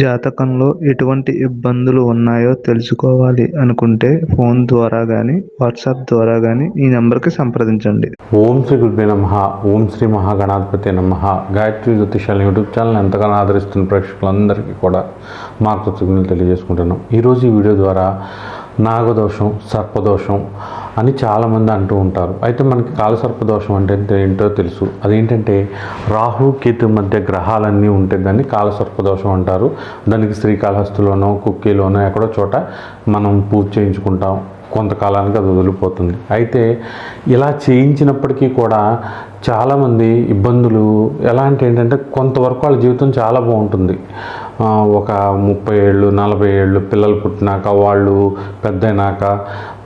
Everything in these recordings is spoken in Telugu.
జాతకంలో ఎటువంటి ఇబ్బందులు ఉన్నాయో తెలుసుకోవాలి అనుకుంటే ఫోన్ ద్వారా కానీ వాట్సాప్ ద్వారా కానీ ఈ నెంబర్కి సంప్రదించండి. ఓం శ్రీ గురుభే నమ. ఓం శ్రీ మహాగణాధిపతి నమ. గాయత్రి జ్యోతిషాల యూట్యూబ్ ఛానల్ ఎంతగానో ఆదరిస్తున్న ప్రేక్షకులందరికీ కూడా మా కృతజ్ఞతలు తెలియజేసుకుంటున్నాం. ఈరోజు ఈ వీడియో ద్వారా నాగదోషం సర్పదోషం అని చాలామంది అంటూ ఉంటారు. అయితే మనకి కాలసర్పదోషం అంటే ఏంటో తెలుసు. అదేంటంటే రాహు కేతు మధ్య గ్రహాలన్నీ ఉంటే దాన్ని కాలసర్పదోషం అంటారు. దానికి శ్రీకాళహస్తిలోనో కుక్కీలోనో ఎక్కడో చోట మనం పూజ చేయించుకుంటాం. కొంతకాలానికి అది వదిలిపోతుంది. అయితే ఇలా చేయించినప్పటికీ కూడా చాలామంది ఇబ్బందులు ఎలాంటి ఏంటంటే కొంతవరకు వాళ్ళ జీవితం చాలా బాగుంటుంది. ఒక ముప్పై ఏళ్ళు నలభై ఏళ్ళు పిల్లలు పుట్టినాక వాళ్ళు పెద్దయినాక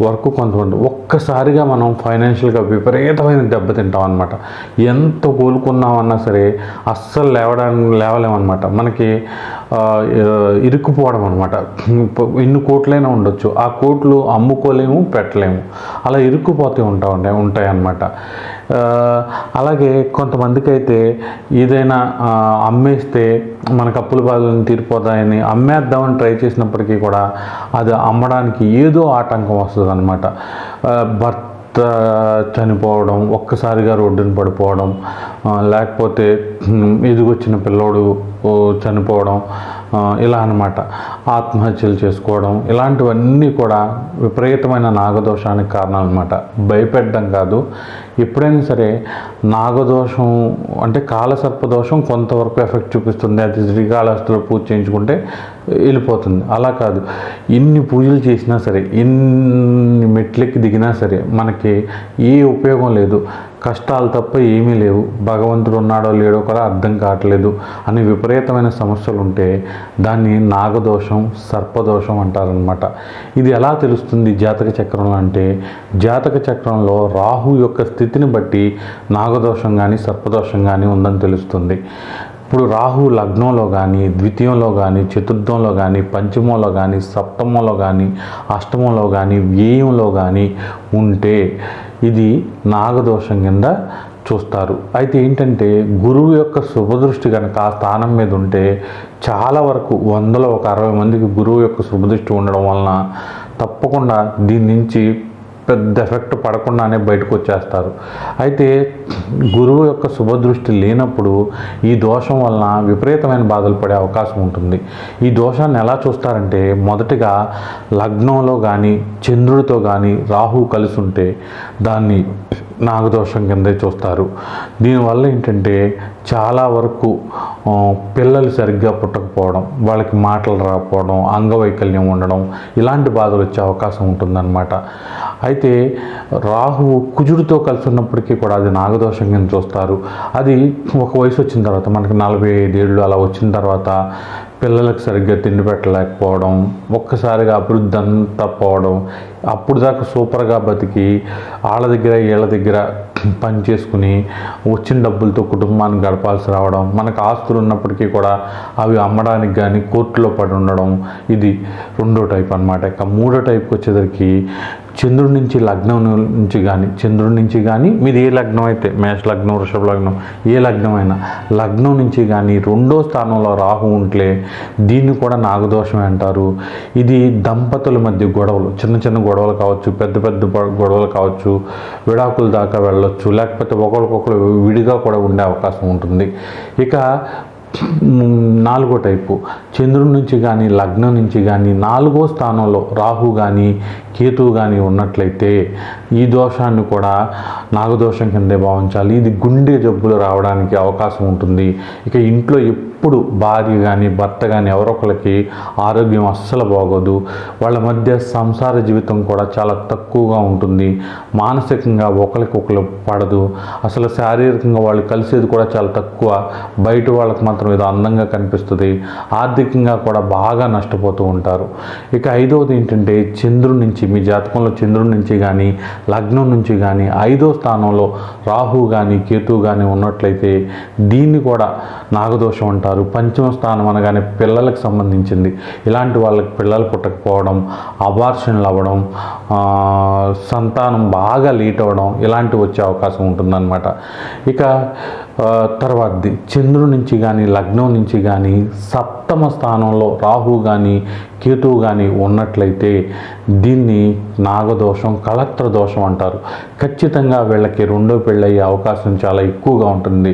వరకు కొంతమంది. ఒక్కసారిగా మనం ఫైనాన్షియల్గా విపరీతమైన దెబ్బతింటాం అనమాట ఎంత కోలుకున్నామన్నా సరే అస్సలు లేవడానికి లేవలేమన్నమాట. మనకి ఇరుక్కుపోవడం అనమాట ఎన్ని కోట్లైనా ఉండొచ్చు. ఆ కోట్లు అమ్ముకోలేము పెట్టలేము. అలా ఇరుక్కుపోతూ ఉంటా ఉంటాయి ఉంటాయి అన్నమాట అలాగే కొంతమందికి అయితే ఏదైనా అమ్మేస్తే మనకు అప్పుల బాధలను తీరిపోతాయని అమ్మేద్దామని ట్రై చేసినప్పటికీ కూడా అది అమ్మడానికి ఏదో ఆటంకం వస్తుంది అనమాట భర్త చనిపోవడం ఒక్కసారిగా రోడ్డున పడిపోవడం లేకపోతే ఎదుగొచ్చిన పిల్లోడు చనిపోవడం ఇలా అన్నమాట. ఆత్మహత్యలు చేసుకోవడం ఇలాంటివన్నీ కూడా విపరీతమైన నాగదోషానికి కారణం అనమాట భయపెట్టడం కాదు. ఎప్పుడైనా సరే నాగదోషం అంటే కాలసర్పదోషం కొంతవరకు ఎఫెక్ట్ చూపిస్తుంది. అది శ్రీకాళహస్తిలో పూజ చేయించుకుంటే వెళ్ళిపోతుంది. అలా కాదు. ఎన్ని పూజలు చేసినా సరే ఎన్ని మెట్లెక్కి దిగినా సరే మనకి ఏ ఉపయోగం లేదు. కష్టాలు తప్ప ఏమీ లేవు. భగవంతుడు ఉన్నాడో లేడో కూడా అర్థం కావట్లేదు అని విపరీతమైన సమస్యలు ఉంటే దాన్ని నాగదోషం సర్పదోషం అంటారనమాట ఇది ఎలా తెలుస్తుంది జాతక చక్రంలో అంటే జాతక చక్రంలో రాహు యొక్క స్థితిని బట్టి నాగదోషం కానీ సర్పదోషం కానీ ఉందని తెలుస్తుంది. ఇప్పుడు రాహు లగ్నంలో కానీ ద్వితీయంలో కానీ చతుర్థంలో కానీ పంచమంలో కానీ సప్తమంలో కానీ అష్టమంలో కానీ వ్యయంలో కానీ ఉంటే ఇది నాగదోషం కింద చూస్తారు. అయితే ఏంటంటే గురువు యొక్క శుభదృష్టి కనుక ఆ స్థానం మీద ఉంటే చాలా వరకు వందలో ఒక అరవై మందికి గురువు యొక్క శుభదృష్టి ఉండడం వలన తప్పకుండా దీని నుంచి పెద్ద ఎఫెక్ట్ పడకుండానే బయటకు వచ్చేస్తారు. అయితే గురువు యొక్క శుభదృష్టి లేనప్పుడు ఈ దోషం వలన విపరీతమైన బాధలు పడే అవకాశం ఉంటుంది. ఈ దోషాన్ని ఎలా చూస్తారంటే మొదటిగా లగ్నంలో కానీ చంద్రుడితో కానీ రాహు కలిసి ఉంటే దాన్ని నాగదోషం కిందే చూస్తారు. దీనివల్ల ఏంటంటే చాలా వరకు పిల్లలు సరిగ్గా పుట్టకపోవడం వాళ్ళకి మాటలు రాకపోవడం అంగవైకల్యం ఉండడం ఇలాంటి బాధలు వచ్చే అవకాశం ఉంటుందన్నమాట. అయితే రాహువు కుజుడితో కలిసి ఉన్నప్పటికీ కూడా అది నాగదోషం కింద చూస్తారు. అది ఒక వయసు వచ్చిన తర్వాత మనకి నలభై ఐదేళ్ళు అలా వచ్చిన తర్వాత పిల్లలకు సరిగ్గా తిండి పెట్టలేకపోవడం ఒక్కసారిగా అభివృద్ధి అంతా పోవడం అప్పుడు దాకా సూపర్గా బతికి వాళ్ళ దగ్గర వీళ్ళ దగ్గర పని చేసుకుని వచ్చిన డబ్బులతో కుటుంబాన్ని గడపాల్సి రావడం మనకు ఆస్తులు ఉన్నప్పటికీ కూడా అవి అమ్మడానికి కానీ కోర్టులో పడి ఉండడం ఇది రెండో టైప్ అనమాట ఇక మూడో టైప్కి వచ్చేసరికి చంద్రుడి నుంచి లగ్నం నుంచి కానీ చంద్రుడి నుంచి కానీ మీరు ఏ లగ్నం అయితే? మేష లగ్నం వృషభ లగ్నం ఏ లగ్నం అయినా లగ్నం నుంచి కానీ రెండో స్థానంలో రాహు ఉంటే దీన్ని కూడా నాగదోషం అంటారు. ఇది దంపతుల మధ్య గొడవలు. చిన్న చిన్న గొడవలు కావచ్చు పెద్ద పెద్ద గొడవలు కావచ్చు విడాకుల దాకా వెళ్ళొచ్చు లేకపోతే ఒకరికొకరు విడిగా కూడా ఉండే అవకాశం ఉంటుంది. ఇక నాలుగో టైపు. చంద్రుడి నుంచి కానీ లగ్నం నుంచి కానీ నాలుగో స్థానంలో రాహు కానీ కేతువు కానీ ఉన్నట్లయితే ఈ దోషాన్ని కూడా నాగదోషం కిందే భావించాలి. ఇది గుండె జబ్బులు రావడానికి అవకాశం ఉంటుంది. ఇక ఇంట్లో ఎప్పుడు భార్య కానీ భర్త కానీ ఎవరొకరికి ఆరోగ్యం అస్సలు బాగోదు. వాళ్ళ మధ్య సంసార జీవితం కూడా చాలా తక్కువగా ఉంటుంది. మానసికంగా ఒకరికొకరు పడదు. అసలు శారీరకంగా వాళ్ళు కలిసేది కూడా చాలా తక్కువ. బయట వాళ్ళకి మాత్రం ఏదో అందంగా కనిపిస్తుంది. ఆర్థికంగా కూడా బాగా నష్టపోతూ ఉంటారు. ఇక ఐదవది ఏంటంటే చంద్రుడి నుంచి మీ జాతకంలో చంద్రుడి నుంచి కానీ లగ్నం నుంచి కానీ ఐదో స్థానంలో రాహు కానీ కేతు కానీ ఉన్నట్లయితే దీన్ని కూడా నాగదోషం అంటారు. పంచమ స్థానం అనగానే పిల్లలకు సంబంధించింది. ఇలాంటి వాళ్ళకి పిల్లలు పుట్టకపోవడం అబార్షన్లు అవ్వడం సంతానం బాగా లేట్ అవ్వడం ఇలాంటివి వచ్చే అవకాశం ఉంటుందన్నమాట. ఇక తర్వాత తర్వాతది చంద్రుడి నుంచి కానీ లగ్నం నుంచి కానీ సప్తమ స్థానంలో రాహు కానీ కేతువు కానీ ఉన్నట్లయితే దీన్ని నాగదోషం కలత్ర దోషం అంటారు. ఖచ్చితంగా వీళ్ళకి రెండో పెళ్ళయ్యే అవకాశం చాలా ఎక్కువగా ఉంటుంది.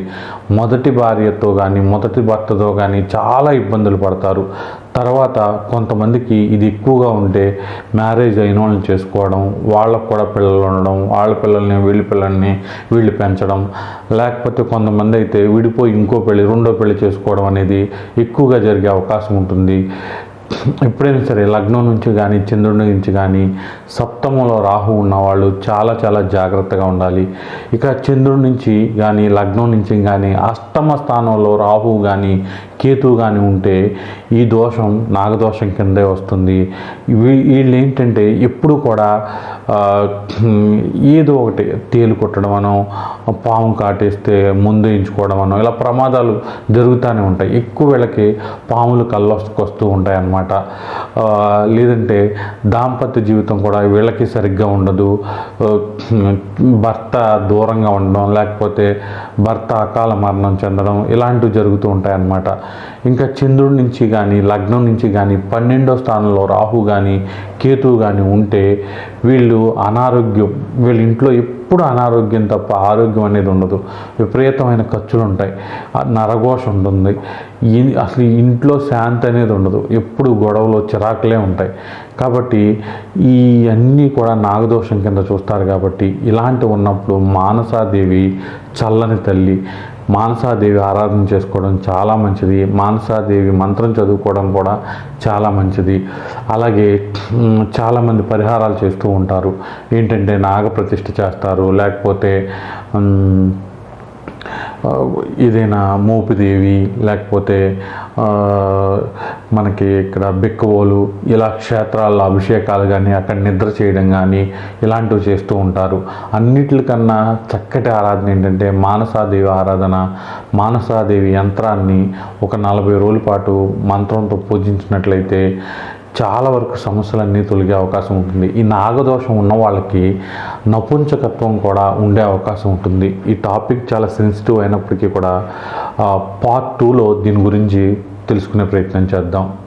మొదటి భార్యతో కానీ మొదటి భర్తతో కానీ చాలా ఇబ్బందులు పడతారు. తర్వాత కొంతమందికి ఇది ఎక్కువగా ఉంటే మ్యారేజ్ అయిన వాళ్ళని చేసుకోవడం వాళ్ళకు కూడా పిల్లలు ఉండడం వాళ్ళ పిల్లల్ని వీళ్ళ పిల్లల్ని వీళ్ళు పెంచడం లేకపోతే కొంతమంది అయితే విడిపోయి ఇంకో పెళ్ళి రెండో పెళ్ళి చేసుకోవడం అనేది ఎక్కువగా జరిగే అవకాశం ఉంటుంది. ఎప్పుడైనా సరే లగ్నం నుంచి కానీ చంద్రుడి నుంచి కానీ సప్తమంలో రాహు ఉన్నవాళ్ళు చాలా చాలా జాగ్రత్తగా ఉండాలి. ఇక చంద్రుడి నుంచి కానీ లగ్నం నుంచి కానీ అష్టమ స్థానంలో రాహు కానీ కేతు కానీ ఉంటే ఈ దోషం నాగదోషం కిందే వస్తుంది. వీ- వీళ్ళు ఏంటంటే ఎప్పుడు కూడా ఏదో ఒకటి తేలు కొట్టడం అనో పాము కాటేస్తే ముందు ఎంచుకోవడం అనో ఇలా ప్రమాదాలు జరుగుతూనే ఉంటాయి. ఎక్కువ వీళ్ళకి పాములు కళ్ళొస్తూ ఉంటాయి అన్నమాట అనమాట లేదంటే దాంపత్య జీవితం కూడా వీళ్ళకి సరిగ్గా ఉండదు. భర్త దూరంగా ఉండడం లేకపోతే భర్త అకాల మరణం చెందడం ఇలాంటివి జరుగుతూ ఉంటాయన్నమాట ఇంకా చంద్రుడి నుంచి కానీ లగ్నం నుంచి కానీ పన్నెండో స్థానంలో రాహు కానీ కేతువు కానీ ఉంటే వీళ్ళు అనారోగ్యం వీళ్ళ ఇంట్లో ఎప్పుడు అనారోగ్యం తప్ప ఆరోగ్యం అనేది ఉండదు. విపరీతమైన ఖర్చులు ఉంటాయి. నరఘోష ఉంటుంది. అసలు ఇంట్లో శాంతి అనేది ఉండదు. ఎప్పుడు గొడవలు చిరాకులే ఉంటాయి. కాబట్టి ఈ అన్నీ కూడా నాగదోషం కింద చూస్తారు కాబట్టి ఇలాంటి ఉన్నప్పుడు మానసాదేవి చల్లని తల్లి మానసాదేవి ఆరాధన చేసుకోవడం చాలా మంచిది. మానసాదేవి మంత్రం చదువుకోవడం కూడా చాలా మంచిది. అలాగే చాలామంది పరిహారాలు చేస్తూ ఉంటారు. ఏంటంటే నాగప్రతిష్ఠ చేస్తారు. లేకపోతే ఏదైనా మోపిదేవి లేకపోతే మనకి ఇక్కడ బిక్కవోలు ఇలా క్షేత్రాల్లో అభిషేకాలు కానీ అక్కడ నిద్ర చేయడం కానీ ఇలాంటివి చేస్తూ ఉంటారు. అన్నిటికన్నా చక్కటి ఆరాధన ఏంటంటే మానసాదేవి ఆరాధన మానసాదేవి యంత్రాన్ని ఒక నలభై రోజుల పాటు మంత్రంతో పూజించినట్లయితే చాలా వరకు సమస్యలన్నీ తొలగే అవకాశం ఉంటుంది. ఈ నాగదోషం ఉన్న వాళ్ళకి నపుంచకత్వం కూడా ఉండే అవకాశం ఉంటుంది. ఈ టాపిక్ చాలా సెన్సిటివ్ అయినప్పటికీ కూడా పార్ట్ టూలో దీని గురించి తెలుసుకునే ప్రయత్నం చేద్దాం.